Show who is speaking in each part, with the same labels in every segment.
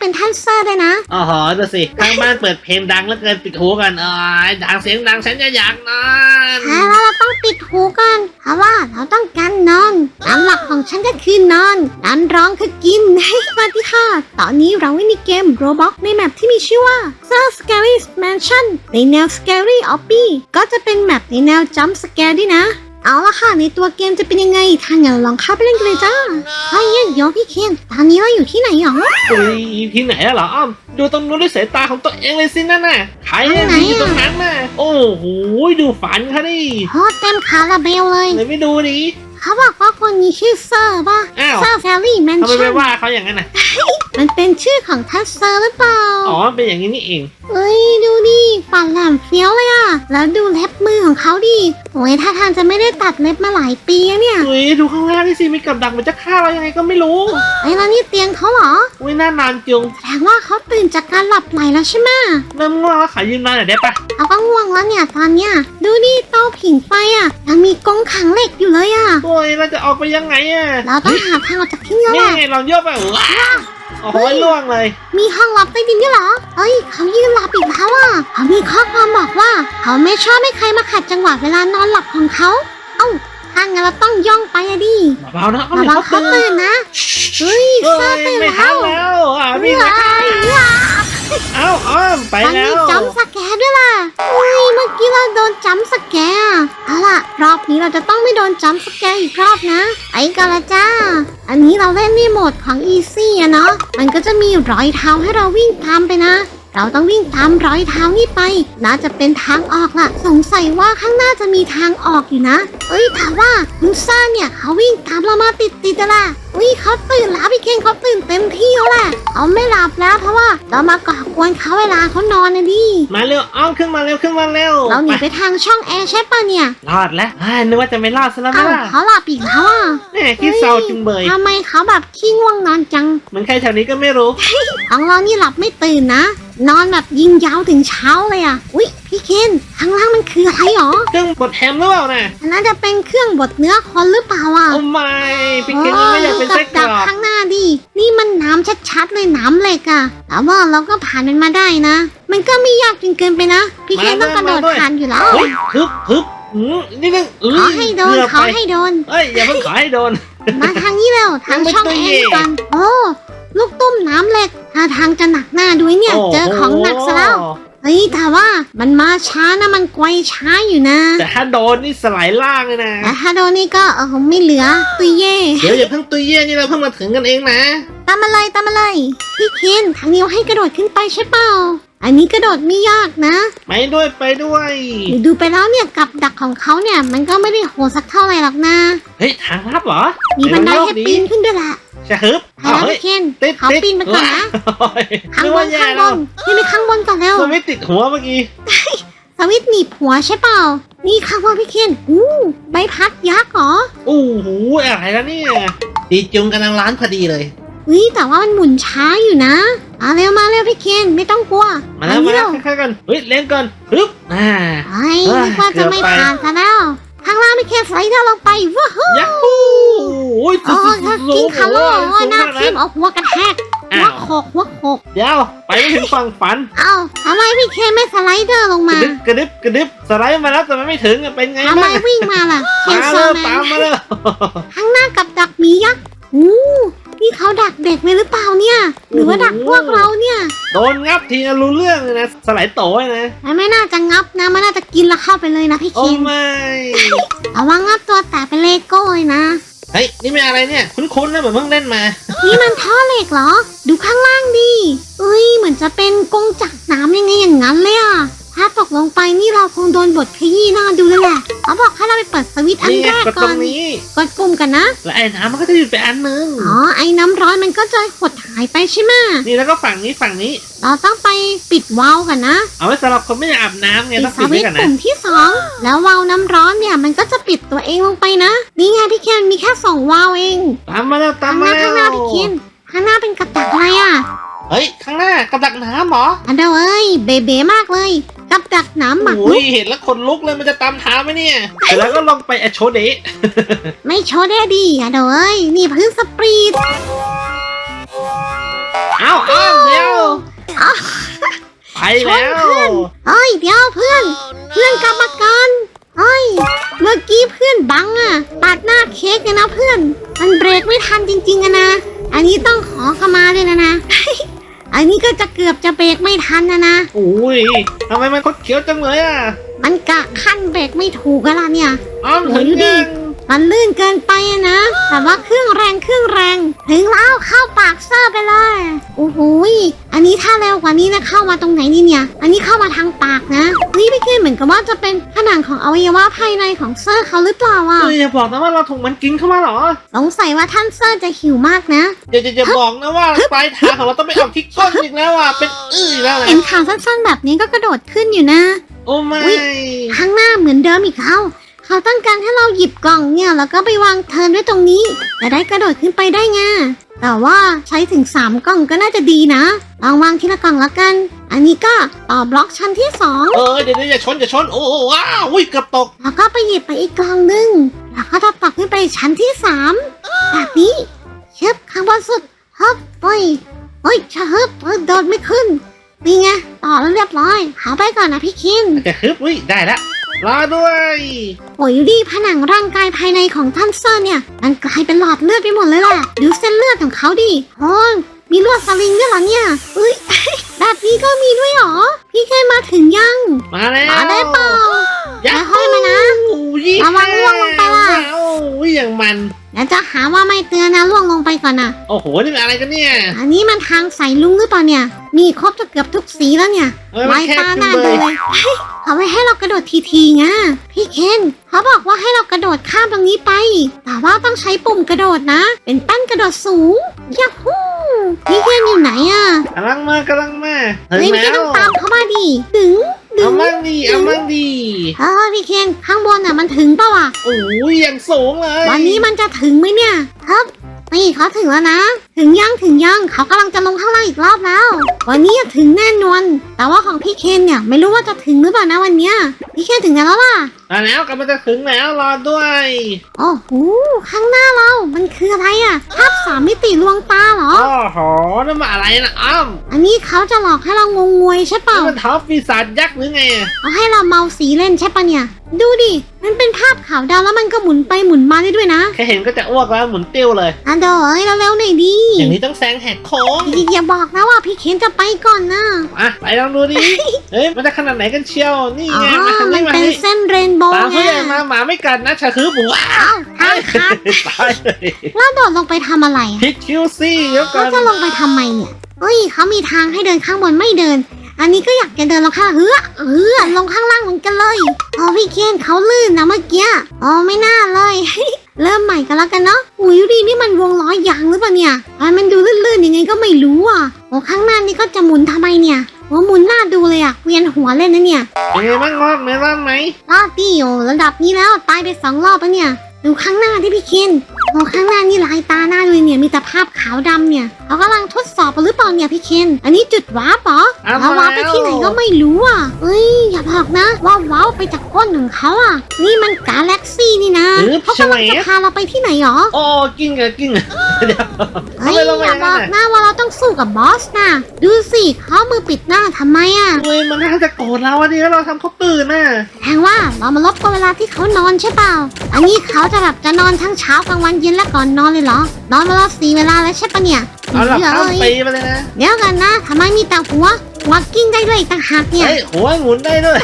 Speaker 1: เป็นท่านเซอร์ด้วยนะ
Speaker 2: อ๋อหอดูสิข้างบ้านเปิดเพลงดังเหลือเกินปิดหูกันเอ้ยดังเสียงดังฉันจะอยากนอน
Speaker 1: แล้วเราต้องปิดหูก่อนเพราะว่าเราต้องการนอนตามหลักของฉันก็คือนอนการร้องคือกินสวัสดีค่ะ ตอนนี้เราเล่นในเกม Roblox ในแมปที่มีชื่อว่า s a Scary Mansion ในแนว Scary o b b y ก็จะเป็นแมปในแนว Jump Scare ด้วยนะ เอาละค่ะในตัวเกมจะเป็นยังไง ถ้างั้นลองเข้าไปเล่นกันเลยจ้าเฮ้ยเดี๋ยวพี่เคนตอนนี้เราอยู่ที่ไหนหรอ
Speaker 2: อุ้ยที่ไหนอะเหรออ้อมดูตรงนู้นด้วยสายตาของตัวเองเลยสินั่นน่ะใครอะ
Speaker 1: ไหนอะ
Speaker 2: อยู่ตรงนั้นน่ะโอ้โหดูฝันเขาดิ
Speaker 1: โอ้เต็มคาราเบลเลย
Speaker 2: เลยไม่ดูดิ
Speaker 1: เขาบอกว่าคนนี้ชื่อเซอร์ป่ะ
Speaker 2: อ้าว
Speaker 1: เซอร์แฟรี่แมน
Speaker 2: ทำไม
Speaker 1: ชั่
Speaker 2: ไม่
Speaker 1: น
Speaker 2: ว่าเขาอย่างนั้นน่ะ
Speaker 1: มันเป็นชื่อของทัสเซอร์หรือเปล่า
Speaker 2: อ๋อ เป็นอย่างนี้นี่เอง
Speaker 1: เอ้ย ดูดิ ฝันแหลมเฟี้ยวเลยอะแล้วดูเล็บมือของเขาดิโอ้ยท่าทางจะไม่ได้ตัดเล็บมาหลายปีแล้วเนี่ย
Speaker 2: อุ้ยดูข้างล่างนี่สิมีกับดักมันจะฆ่าเรายังไงก็ไม่รู้
Speaker 1: ไอ้ยแล้วนี่เตียงเขาเหรอ
Speaker 2: อุ้ยน่านานจุง
Speaker 1: แสดงว่าเขาตื่นจากการหลับไหลแล้วใช่ไหม
Speaker 2: เริ่มง่วงแล้วขอยืมนอนหน่อยได้ปะ
Speaker 1: เขาก็ง่วงแล้วเนี่ยตอนเนี้ยดูดิเตาผิงไฟอะยังมีกรงขังเหล็กอยู่เลยอะ
Speaker 2: โอ้ยเราจะออกไปยังไงอะ
Speaker 1: เราต้องหาทางออกจากที่นี่แล้ว
Speaker 2: นี่
Speaker 1: แหละ
Speaker 2: ไงลองโยกไปว้าว โอ้โหล่วงเลย
Speaker 1: มีห้องลับใต้ดินด้วยเหรอเฮ้ย เขายืนหลับอีกแล้วอะเขามีข้อความบอกว่า เขาไม่ชอบให้ใครมาขัดจังหวะเวลานอนหลับของเขา เอ้าถ้างั้นเราต้องย่องไปอะดิ
Speaker 2: เบาๆนะเอา
Speaker 1: ระ
Speaker 2: เดี๋ยว
Speaker 1: วัง
Speaker 2: เขา
Speaker 1: เขา
Speaker 2: ตื่น
Speaker 1: ตื่นนะ เฮ้ย
Speaker 2: เฮ้
Speaker 1: เซอร์
Speaker 2: ย
Speaker 1: ตื่น
Speaker 2: ไม่
Speaker 1: แล้
Speaker 2: ทัน
Speaker 1: ว
Speaker 2: แอ้อมไป
Speaker 1: มัน
Speaker 2: แล้
Speaker 1: มี
Speaker 2: ว
Speaker 1: จัมป์สแกร์ด้วยล่ะอุ้ยเมื่อกี้เราโดนจัมป์สแกร์เอาล่ะ รอบนี้เราจะต้องไม่โดนจัมป์สแกร์อีกรอบนะไอ้กาละจ้า อันนี้เราเล่นในโหมดของอีซี่อะเนาะ มันก็จะมีรอยเท้าให้เราวิ่งตามไปนะ เราต้องวิ่งตามรอยเท้านี่ไป น่าจะเป็นทางออกล่ะ สงสัยว่าข้างหน้าจะมีทางออกอยู่นะ เอ้ยแต่ว่าคุณซ่าเนี่ยเขาวิ่งตามเรามาติดติดๆอะล่ะอุ้ยเขาตื่นแล้วพี่เคนเขาตื่นเต็มที่แล้วแหละเขาไม่หลับแล้วเพราะว่าเรามาก่อกวนเขาเวลาเขานอนนะดิ
Speaker 2: มาเร็วอ้อมขึ้นมาเร็วขึ้นมาเร็ว
Speaker 1: เราหนีไปทางช่องแอร์ใช่ปะเนี่ย
Speaker 2: รอดแล้วอ่านึกว่าจะไม่รอดซะแล้ว
Speaker 1: เอ้า
Speaker 2: นะล่ะ
Speaker 1: เขาหลับอีกแล้วอะ
Speaker 2: แหม่คิดเศร้าจุงเบย
Speaker 1: ทำไมเขาแบบขี้ง่วงนอนจัง
Speaker 2: เหมือนใครแถวนี้ก็ไม่รู้
Speaker 1: ของเรานี่หลับไม่ตื่นนะ นอนแบบยิงยาวถึงเช้าเลยอะ อุ๊ย พี่เคนข้างล่างมันคืออะไรหรอ
Speaker 2: เครื่องบดแฮมหรือเปล่าน่ะ
Speaker 1: อันน่าจะเป็นเครื่องบดเนื้อคนหรือเปล่าอะ
Speaker 2: โอ้ไม่พี่เคนนี่ไม่อยากเป็นไส้กร
Speaker 1: ดั
Speaker 2: อกก
Speaker 1: ข้างหน้าดิ นี่มันน้ำชัดๆเลยน้ำเหล็กอะแต่ว่าเราก็ผ่านมันมาได้นะ มันก็ไม่ยากจนเกินไปนะ พี่เคนต้องกระโดดผ่านอยู่แล้ว
Speaker 2: เฮ้ยฮึบฮึบอืมนี่นึงเอ้
Speaker 1: ขอยให้โดน
Speaker 2: เกือบ
Speaker 1: ขอ
Speaker 2: ไป
Speaker 1: ให้โดน
Speaker 2: เอ้ยอย่าเพิ่งขอให้โดน
Speaker 1: มาทางนี้เร็วทางช่อง
Speaker 2: ยังไม่
Speaker 1: แอ
Speaker 2: ตัวเย่
Speaker 1: ร์ก่อนโอ้ ลูกตุ้มน้ำเหล็กท่าทางจะหนักหน้าด้วยเนี่ยเจอของหนักซะแล้ว
Speaker 2: โอ้โห
Speaker 1: เฮ้ยแต่ว่ามันมาช้านะมันไกวช้าอยู่นะ
Speaker 2: แต่ถ้าโดนนี่สลายล่างเลยนะ
Speaker 1: แต่ถ้าโดนนี่ก็เออไม่เหลือตุยเย่
Speaker 2: เดี๋ยวอย่าเพิ่งตุยเย่นี่เราเพิ่งมาถึงกันเองนะ
Speaker 1: ตามมาเลยตามมาเลยพี่เคนทางนี้ให้กระโดดขึ้นไปใช่เปล่า อันนี้กระโดดไม่ยากนะ
Speaker 2: ไปด้วยไปด้วย
Speaker 1: หรือดูไปแล้วเนี่ยกับดักของเขาเนี่ยมันก็ไม่ได้โหดสักเท่าไหร่หรอกนะ
Speaker 2: เฮ้ยทางลับเหรอ
Speaker 1: มีบันไดให้ปีนขึ้นด้วยแหละ
Speaker 2: จะฮึบ
Speaker 1: ไปแล้ว
Speaker 2: เฮ้ย
Speaker 1: พี่เคน
Speaker 2: ติด
Speaker 1: เขา
Speaker 2: ติด
Speaker 1: ปีนไปก่อนนะ
Speaker 2: โอ้ย
Speaker 1: ข้าง
Speaker 2: นึก
Speaker 1: บ
Speaker 2: ว่านแย่
Speaker 1: ข้างบ
Speaker 2: แล้ว
Speaker 1: นพี่ไปข้างบนก่อนเร็ว
Speaker 2: มันไม่ติดหัวเมื่อกี้
Speaker 1: สวิตช์หนีบหัวใช่เปล่า นี่ข้างบนพี่เคนอู้ใบพัดยักษ์เหรอ
Speaker 2: โอ้โหอะไรแล้วเนี่ยตีจุงกำลังร้านพอดีเลย
Speaker 1: เฮ้ยแต่ว่ามันหมุนช้าอยู่นะมาเร็วมาเร็วพี่เคนไม่ต้องกลัว
Speaker 2: มาแล้วมา
Speaker 1: อันนี้
Speaker 2: แล้ว
Speaker 1: เร็ว
Speaker 2: ค่อยๆกันเฮ้ยเล่นก่อนฮึบอ่า
Speaker 1: ไอ้
Speaker 2: เอ้ย
Speaker 1: นึกว่าจะไม่
Speaker 2: เกือบไป
Speaker 1: ผ่านซะแล้ว ข้างล่างพี่เคนสไลเดอร์ลงไปว้าว
Speaker 2: ยักฮู้โอ้ยสุ
Speaker 1: โอ้
Speaker 2: ด
Speaker 1: ย
Speaker 2: ๆ
Speaker 1: ถ้า
Speaker 2: สู
Speaker 1: กิน
Speaker 2: ง
Speaker 1: คาร์โล
Speaker 2: โอ้ย
Speaker 1: โอ้ย
Speaker 2: สูง
Speaker 1: หน้า
Speaker 2: ขนาด
Speaker 1: ทิ่
Speaker 2: นั้
Speaker 1: ม
Speaker 2: น
Speaker 1: เอาหัวกระแทกหั
Speaker 2: อ้าวว
Speaker 1: โขกหัวโขก
Speaker 2: เดี๋ยวไปไม่ถึงฝั่งฝัน
Speaker 1: เอ้าทำไมพี่เคนไม่สไลเดอร์ลง
Speaker 2: กระ
Speaker 1: มา
Speaker 2: ดึบกระดึบกระดึบสไลด์มาแล้วแต่มันไม่ถึงอะเป็นไง
Speaker 1: ทำไม
Speaker 2: บ้าง
Speaker 1: วิ่งมาล่ะเคน
Speaker 2: มา
Speaker 1: โซ
Speaker 2: เร็ว
Speaker 1: แม
Speaker 2: ตาม
Speaker 1: น
Speaker 2: มาเลย
Speaker 1: ข้างหน้ากับดักหมียักษ์อู้ นี่เขาดักเด็กไว้หรือเปล่าเนี่ย หรือว่าดักพวกเราเนี่ย
Speaker 2: โดนงับทีนะรู้เรื่องเลยนะสไลด์โตเลยนะ
Speaker 1: มันไม่น่าจะงับนะ มันน่าจะกินแล้วเข้าไปเลยนะพี่
Speaker 2: โอ้
Speaker 1: เคน
Speaker 2: ไม่
Speaker 1: ระวังงับตัวแตกเป็นเลโก้เลยนะ
Speaker 2: เฮ้ย นี่เป็นอะไรเนี่ย คุ้นๆนะเหมือนเพิ่งเล่นมา
Speaker 1: นี่มันท่อเหล็กเหรอ ดูข้างล่างดิเอ้ย เหมือนจะเป็นกงจักรน้ำยังไงอย่างนั้นเลยอะ ถ้าตกลงไปนี่เราคงโดนบทขยี้หน้าดูเลยแหละ เขาบอกให้เราไปเปิดสวิตช์อัน
Speaker 2: นี่ไง
Speaker 1: แรก
Speaker 2: กด
Speaker 1: ก่
Speaker 2: ต
Speaker 1: อ
Speaker 2: ร
Speaker 1: น
Speaker 2: งนี้
Speaker 1: กดปุ่มกันนะ
Speaker 2: แล้วไอ้น้ำมันก็จะหยุดไปอันนึง
Speaker 1: อ๋อ ไอ้น้ำร้อนมันก็จะหดหายไปใช่ไหม
Speaker 2: นี่แล้วก็ฝั่งนี้ฝั่งนี้
Speaker 1: เราต้องไปปิดวาล์วกันนะ
Speaker 2: เอาไว้สำหรับคนไม่อยากอาบน้ำไง
Speaker 1: ปิด
Speaker 2: ต้อง
Speaker 1: ส
Speaker 2: ปิดไว้
Speaker 1: วิตช์
Speaker 2: ก่อนนะ
Speaker 1: ปุ่มที่สองแล้ววาล์วน้ำร้อนเนี่ยมันก็จะปิดตัวเองลงไปนะ นี่ไงพี่เคนมีแค่สองวาล์วเอง
Speaker 2: ตามมาแล้วตา
Speaker 1: ข้ามงห
Speaker 2: มา
Speaker 1: น้า
Speaker 2: แล้
Speaker 1: ข้างหน้าวพี่เคนข้างหน้าเป็นกับดักอะไรอะ
Speaker 2: เฮ้ย ข้างหน้ากับดักน้ำเหรอ
Speaker 1: อันเดอร์เอ้ยเบเบ้มากเลยกับดักน้ำหมัก
Speaker 2: โอ้ยเห็นแล้วขนลุกเลยมันจะตามเท้าไหมเนี่ยเสร็จแล้วก็ลงไปอโชเดะ
Speaker 1: ไม่โชว์ได้ดีอะเดอร์เอ้ยนี่พื้นสปรีด
Speaker 2: เอาเอาเดี๋ยว
Speaker 1: อ้าว
Speaker 2: ไปแล้ว
Speaker 1: ชนเพื่อนเอ้ยเดี๋ยวเพื่อน เพื่อนกรรมการเอ้ยเมื่อกี้เพื่อนบังอะปาดหน้าเค้กเลยนะเพื่อน มันเบรกไม่ทันจริงๆอะนะ อันนี้ต้องขอขมาเลยนะนะ อันนี้ก็จะเกือบจะเบรกไม่ทันนะนะ
Speaker 2: อุ้ยทำไมมันคดเขียวจังเลยอะ
Speaker 1: มันกะขั้นเบรกไม่ถูกอะล่ะเนี่ย
Speaker 2: อ้อม
Speaker 1: โอ้
Speaker 2: ถึ
Speaker 1: ย
Speaker 2: ง
Speaker 1: ดูดิ
Speaker 2: ยัง
Speaker 1: มันลื่นเกินไปอะนะ แต่ว่าเครื่องแรงเครื่องแรง ถึงแล้วเข้าปากเซอร์ไปเลย โอ้โหยอันนี้ถ้าเร็วกว่านี้นะเข้ามาตรงไหนนี่เนี่ย อันนี้เข้ามาทางปากนะ นี่ไม่เคยเหมือนกับว่าจะเป็นผนังของอวัยวะภายในของเซอร์เขาหรือเปล่าอะ
Speaker 2: เอ้ยอย่าบอกนะว่าเราถูกมันกินเข้ามาเหรอ
Speaker 1: สงสัยว่าท่านเซอร์จะหิวมากนะ
Speaker 2: อย่าอย่าอย่าบอกนะว่าปลายทางของเราต้องไปออกที่ก้นอีกแล้วอะเป็นอื้ออีกแล้ว
Speaker 1: เห็น
Speaker 2: นะ
Speaker 1: ข่าวสั้นๆแบบนี้ก็กระโดดขึ้นอยู่นะ
Speaker 2: โอ้ไม่
Speaker 1: อุ๊ยข้างหน้าเหมือนเดิมอีกแล้ว เขาต้องการให้เราหยิบกล่องเนี่ยแล้วก็ไปวางเทิร์นไว้ตรงนี้จะได้กระโดดขึ้นไปได้ไงแต่ว่าใช้ถึง 3 กล่องก็น่าจะดีนะ ลองวางทีละกล่องแล้วกัน อันนี้ก็ต่อบล็อกชั้นที่ 2
Speaker 2: เออเดี๋ยวเดี๋ยวอย่าชนอย่าชนโอ้โหว้าวอุ้ยเกือบตก
Speaker 1: แล้วก็ไปหยิบไปอีกกล่องหนึงแล้วก็จะต่อขึ้นไปชั้นที่ 3 แบบนี้เชิบข้างบนสุดฮึบเฮ้ยเฮ้ยชะฮึบเฮ้ยโดดไม่ขึ้นนี่ไงต่อแล้วเรียบร้อยหาไปก่อนนะพี่คิน
Speaker 2: จะฮึบอุ้ยได้ละ รอด้วย
Speaker 1: โอ้ยดูดิผนังร่างกายภายในของท่านเซอร์เนี่ย มันกลายเป็นหลอดเลือดไปหมดเลยแหละดูเส้นเลือดของเขาดิโอ้ยมีลวดสลิงด้วยเหรอเนี่ยเอ้ยแบบนี้ก็มีด้วยเหรอ พี่เคยมาถึงยัง
Speaker 2: มาแล้ว
Speaker 1: มาได้เปล่า
Speaker 2: ยั
Speaker 1: ค่อยๆมานะ
Speaker 2: ยี่
Speaker 1: ระวังล่วงลงไปล่ะ
Speaker 2: ว้าวอุ้ยอย่างมัน
Speaker 1: เดี๋ยวจะหาว่าไม่เตือนนะล่วงลงไปก่อนนะ
Speaker 2: โอ้โหนี่มันอะไรกันเนี่ย
Speaker 1: อันนี้มันทางสายลุงหรือเปล่าเนี่ย มีครบจะเกือบทุกสีแล้วเนี่ย
Speaker 2: เอ้ยมั
Speaker 1: ลานย
Speaker 2: แคบ
Speaker 1: ตาห
Speaker 2: จั
Speaker 1: น้าง
Speaker 2: เล
Speaker 1: ดู
Speaker 2: ย
Speaker 1: เลยเฮ้ยเขาไม่ให้เรากระโดดทีๆไงพี่เคนเขาบอกว่าให้เรากระโดดข้ามตรงนี้ไป แต่ว่าต้องใช้ปุ่มกระโดดนะ เป็นแป้นกระโดดสูงยาฮูพี่เคนอยู่ไหนอะ
Speaker 2: กำลังมากำลังมาถึ
Speaker 1: เฮ้ย
Speaker 2: ง
Speaker 1: พี่เคน
Speaker 2: แล้
Speaker 1: ต้
Speaker 2: ว
Speaker 1: องตามเขามาดิดึงดึ
Speaker 2: เอา
Speaker 1: ง
Speaker 2: มั่งดีเอามั่งดี
Speaker 1: เออพี่เคนข้างบนน่ะมันถึงเปล่าวะ
Speaker 2: โอ้ยอย่างสูงเลย
Speaker 1: วันนี้มันจะถึงไหมเนี่ยครับนี่เขาถึงแล้วนะ ถึงยังถึงยังเขากำลังจะลงข้างล่างอีกรอบแล้ว วันนี้จะถึงแน่นอน แต่ว่าของพี่เคนเนี่ยไม่รู้ว่าจะถึงหรือเปล่านะวันเนี้ยพี่เคนถึงแล้วล่ะ
Speaker 2: มาแล้วกำลังจะถึงแล้วรอด้วย
Speaker 1: โอ้โหข้างหน้าเรา มันคืออะไรอะภาพสามมิติลวงตาเหรอ
Speaker 2: โอ้โหนั่นมาอะไรนะอ้อม
Speaker 1: อันนี้เขาจะหลอกให้เรางงงวยใช่เป
Speaker 2: นี่
Speaker 1: ล่า
Speaker 2: มันท็อปปีศาจยักษ์หรือไงอะ
Speaker 1: เอาให้เราเมาสีเล่นใช่ปะเนี่ย ดูดิ มันเป็นภาพขาวดำแล้วมันก็หมุนไปหมุนมาได้ด้วยนะ
Speaker 2: แค่เห็นก็จะอ้วกแล้วหมุนติ้วเลย
Speaker 1: อะเดี๋ยวเอ้ยเร็วๆหน่อยดิ
Speaker 2: อย่างนี้ต้องแซงแหกโค้ง
Speaker 1: อย่าบอกนะว่าพี่เคนจะไปก่อนนะ
Speaker 2: อะไปลองดูดิเฮ้ยมันจะขนาดไหนกันเชียวนี่
Speaker 1: อ๋อ
Speaker 2: ไงมาทาง
Speaker 1: มั
Speaker 2: นี้
Speaker 1: น
Speaker 2: มา
Speaker 1: เป็น
Speaker 2: นี่
Speaker 1: เส้นเรนโบว์
Speaker 2: ตาม
Speaker 1: ไง
Speaker 2: ผู้ใหญ่มาหมาไม่กัดนะชาคือบัว
Speaker 1: เอ้าทางขาด
Speaker 2: ตายเลย
Speaker 1: แล้วโดดลงไปทำอะไรอะ
Speaker 2: พิกคิวซี่เดี๋ยวก่
Speaker 1: เขา
Speaker 2: อน
Speaker 1: จะลงไปทำไมเนี่ยเฮ้ยเขามีทางให้เดินข้างบนไม่เดิน อันนี้ก็อยากจะเดินลงข้างเฮือเฮือลงข้างล่างเหมือนกันเลยอ๋อพี่เคนเขาลื่นนะเมื่อกี้อ๋อไม่น่าเลย เริ่มใหม่กันแล้วกันเนาะอุ้ยดูดินี่มันวงล้อยางหรือเปล่าเนี่ยทำไมมันดูลื่นๆยังไงก็ไม่รู้อะโอ้ข้างหน้านี่ก็จะหมุนทำไมเนี่ยโอ้หมุนหน้าดูเลยอะเวียนหัวเล่นนะเนี่ย
Speaker 2: เป็นไงบ้างรอดไหมรอดไหม
Speaker 1: รอบที่อยู่ระดับนี้แล้วตายไปสองรอบแล้วเนี่ย ดูข้างหน้าที่พี่เคน โอ้ข้างหน้านี่ลายตาหน้าเลยเนี่ยมีแต่ภาพขาวดำเนี่ยเขากำลังทดสอบหรือเปล่าเนี่ยพี่เคนอันนี้จุดว้าร์ปเหรอ
Speaker 2: เอา
Speaker 1: แล้วว้าร์ปไปที่ไหนก็ไม่รู้อะเอ้ยอย่าบอกนะว่าว้าวไปจากก้นของเขาอะ นี่มันกาแล็กซี่นี่นะ
Speaker 2: หรือ
Speaker 1: เขา
Speaker 2: เฉ
Speaker 1: กำ
Speaker 2: ล
Speaker 1: ลัง
Speaker 2: ย
Speaker 1: จะพาเราไปที่ไหนหรอ
Speaker 2: โอ้กิ้งอะกิ้งอะ เดี๋ยว
Speaker 1: เฮ้ย
Speaker 2: ทำไมเรา
Speaker 1: อ
Speaker 2: ไม่
Speaker 1: ย่าบ
Speaker 2: นั่
Speaker 1: อนก
Speaker 2: อะ
Speaker 1: นะว่าเราต้องสู้กับบอสนะดูสิเขามือปิดหน้าทำไมอะ
Speaker 2: เฮ้ยมันน่าจะโกรธเราอะดิแล้วเราทำเขาตื่นน่ะ
Speaker 1: แทงว่าเรามาลบกันเวลาที่เขานอนใช่เปล่า อันนี้เขาจะแบบจะนอนทั้งเช้ากลางวันเย็นและก่อนนอนเลยเหรอนอนเวลาสี่เวลาแล้วใช่ปะเนี่ย
Speaker 2: เอาหลับ
Speaker 1: เดี๋ยว
Speaker 2: ข้าม
Speaker 1: เอ้
Speaker 2: ปี
Speaker 1: ย
Speaker 2: ไปเลยนะ
Speaker 1: เดี๋ยวกันนะทำไมมีแต่หัว หัวกิ้งได้ด้วยอีกต่างหากเนี่ย
Speaker 2: เฮ้ยหัวหมุนได้ด้วย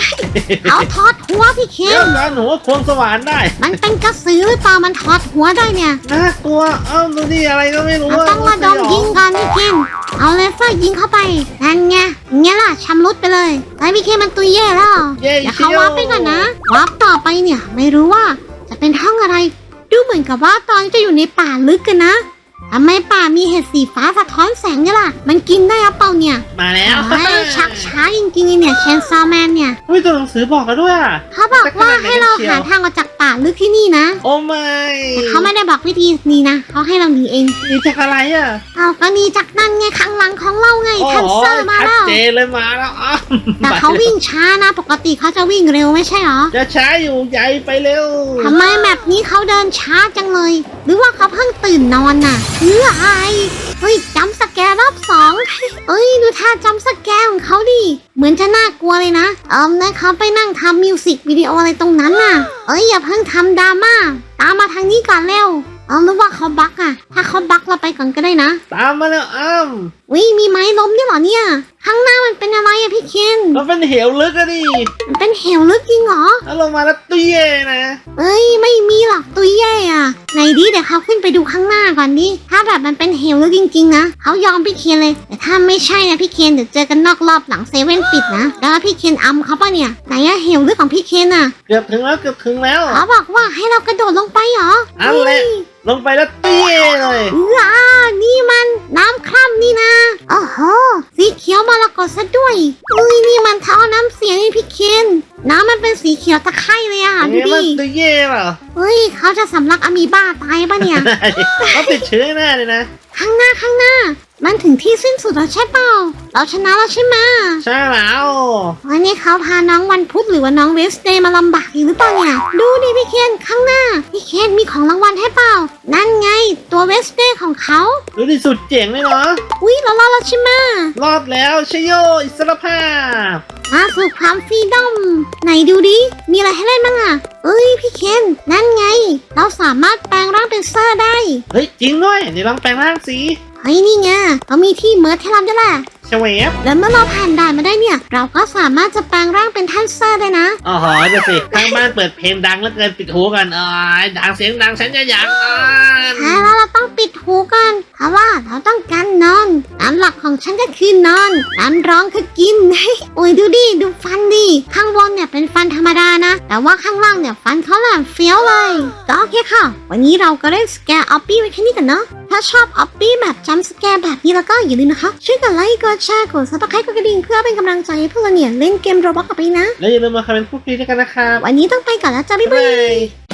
Speaker 1: เอาทอดหัวพี่เค
Speaker 2: เดี๋ยวนกันหัวควงสว่านได้
Speaker 1: มันเป็นกระสือหรือเปล่ามันถอดหัวได้เนี่ย
Speaker 2: น่ากลัวเอ้าดูดิอะไรก็ไม่รู้
Speaker 1: เราต้องระดมยิงก่อนพี่เคนเอาเลเซอร์ยิงเข้าไปนั่นไงเงี้ยล่ะชำรุดไปเลยไอ้พี่เคนมันตัวแย่แล้ว
Speaker 2: เย้
Speaker 1: เดี๋ยว
Speaker 2: เชี
Speaker 1: เขา
Speaker 2: ยว
Speaker 1: วาร์ปไปก่อนนะวาร์ปต่อไปเนี่ย ไม่รู้ว่าจะเป็นห้องอะไร ดูเหมือนกับว่าตอนจะอยู่ในป่าลึกกันนะ ทำไมป่ามีเห็ดสีฟ้าสะท้อนแสงเนี่ยล่ะ มันกินได้หรือเปล่าเนี่ย
Speaker 2: มาแล้ว
Speaker 1: เฮ้ยชักช้าจริงๆเนี่ยเชนซอแมนเนี่ย
Speaker 2: เฮ้ยตัวหนังสือบอกกันด้วยอะ
Speaker 1: เขาบอกว่าให้เราหาทางออกจากป่าลึกที่นี่นะ
Speaker 2: โอ้ไม่
Speaker 1: แต่เขาไม่ได้บอกวิธีหนี้นะเขาให้เราหนีเอง
Speaker 2: นี่จากอะไรอะ
Speaker 1: เอาก็หนีจากนั่นไงข้างหลังของเราไง
Speaker 2: โอ้
Speaker 1: ทัน
Speaker 2: โห
Speaker 1: เซอร์มา
Speaker 2: ชัด
Speaker 1: แล้ว
Speaker 2: เจนเลยมาแล้วอ้าว
Speaker 1: แต่เขาวิ่งช้านะ ปกติเขาจะวิ่งเร็วไม่ใช่หรอ
Speaker 2: จะช้าอยู่ใหญ่ไปเร็ว
Speaker 1: ทำไมแมปนี้เขาเดินช้าจังเลย หรือว่าเขาเพิ่งตื่นนอนน่ะเฮ้ยอะไรเฮ้ยจำสแกร์รอบสองเอ้ยดูท่าจัมป์สแกร์ของเขาดิเหมือนจะน่ากลัวเลยนะเอิมนะเขาไปนั่งทำมิวสิกวิดีโออะไรตรงนั้นน่ะ เอ้ยอย่าเพิ่งทำดราม่าตามมาทางนี้ก่อนเร็วเอารู้ว่าเขาบักอะถ้าเขาบักเราไปก่อนก็ได้นะ
Speaker 2: ตามมาแล้วอ้ำ
Speaker 1: วิมีไม้ล้มด้วยเหรอเนี่ย ข้างหน้ามันเป็นอะไรอะพี่เคน
Speaker 2: มันเป็นเหวลึกอะดิ
Speaker 1: มันเป็นเหวลึกจริงเหรอ
Speaker 2: ถ้าลงมาแล้วตุ้ยเย่นะ
Speaker 1: เอ้ยไม่มีหรอกตัวแย่อะไหนดิเดี๋ยวเขาขึ้นไปดูข้างหน้าก่อนดิถ้าแบบมันเป็นเหวลึกจริง ๆ นะเขายอมพี่เคนเลย แต่ถ้าไม่ใช่นะพี่เคนเดี๋ยวเจอกันนอกรอบหลังเซเว่นปิดนะแล้วพี่เคนอำเขาปะเนี่ยไหนอะเหวลึกของพี่เคนอะ
Speaker 2: เกือบถึงแล้วเกือบถึงแล้ว
Speaker 1: เขาบอกว่าให้เรากระโดดลงไปเหรอ
Speaker 2: อันแหละ
Speaker 1: เฮ้ย
Speaker 2: ลงไปแล้วตุ้ยเย่เลย
Speaker 1: ว้านี่มันน้ำคร่ำนี่นะโอ้โหสีเขียวมรกตซะด้วยอุ้ยนี่มันเท่าน้ำเสียงนี่พี่เคนน้ำมันเป็นสีเขียวตะไคร่เลยอะดู
Speaker 2: นี่มัน
Speaker 1: ดิ
Speaker 2: ตุ้ยเย่เปล่า
Speaker 1: เฮ้ยเขาจะสำลักอะมีบ้าตายปะเนี่ย
Speaker 2: เขาติดเชื้อแน่เลยนะ
Speaker 1: ข้างหน้าข้างหน้า มันถึงที่สิ้นสุดแล้วใช่เปล่า เราชนะแล้วใช่ไหม
Speaker 2: ใช่แล้ว
Speaker 1: วันนี้เขาพาน้องวันพุธหรือว่าน้องเวสเดย์มาลำบากอีกหรือเปล่าเนี่ย ดูดิพี่เคนข้างหน้า พี่เคนมีของรางวัลให้เปล่า นั่นไง ตัวเวสเดย์ของเขา
Speaker 2: ดูดิสุดเจ๋งเลยเนาะ
Speaker 1: อุ๊ยเรารอดแล้วใช่ไหม
Speaker 2: รอดแล้วชโยอิสรภาพ
Speaker 1: มาสู่ความฟรีดอม ไหนดูดิ มีอะไรให้เล่นบ้างอะ เอ้ยพี่เคนนั่นไง เราสามารถแปลงร่างเป็นเซอร์ได้
Speaker 2: เฮ้ยจริงด้วยเดี๋ยวลองแปลงร่างสิ
Speaker 1: เฮ้ยนี่ไงเรามีที่เมิร์ทให้เราด้วยแหละ
Speaker 2: เฉวบ
Speaker 1: แล้วเมื่อเราผ่านด่านมาได้เนี่ย เราก็สามารถจะแปลงร่างเป็นท่านเซอร์ได้นะ
Speaker 2: อ๋อหอยดูสิข้างบ้านเปิดเพลงดังแล้วเกินปิดหูกันเอ้ยดังเสียงดังฉันจะอยากนอน
Speaker 1: ใช่แล้วเราต้องปิดหูกันเพราะว่า ของฉันก็คือนอนน้ำร้องคือกิน โอ้ยดูดิดูฟันดิข้างบนเนี่ยเป็นฟันธรรมดานะ แต่ว่าข้างล่างเนี่ยฟันเขาแหลมเฟี้ยวเลยก็โอเคค่ะ วันนี้เราก็เล่นสแกร์ออปปี้ไว้แค่นี้กันเนาะถ้าชอบออปปี้แบบจำสแกร์แบบนี้แล้วก็อย่าลืมนะคะ ช่วยกดไลค์กดแชร์กดซับสไครต์กดกระดิ่งเพื่อเป็นกำลังใจให้พวกเราเนี่ยเล่นเกมโรบอทกับไปนะ
Speaker 2: แล้วอย่าลืมมาคอมเมนต์พูดคุยด้วยกันนะครับ
Speaker 1: วันนี้ต้องไปก่อนแล้วจ้าบ๊ายบาย
Speaker 2: บ๊ายบาย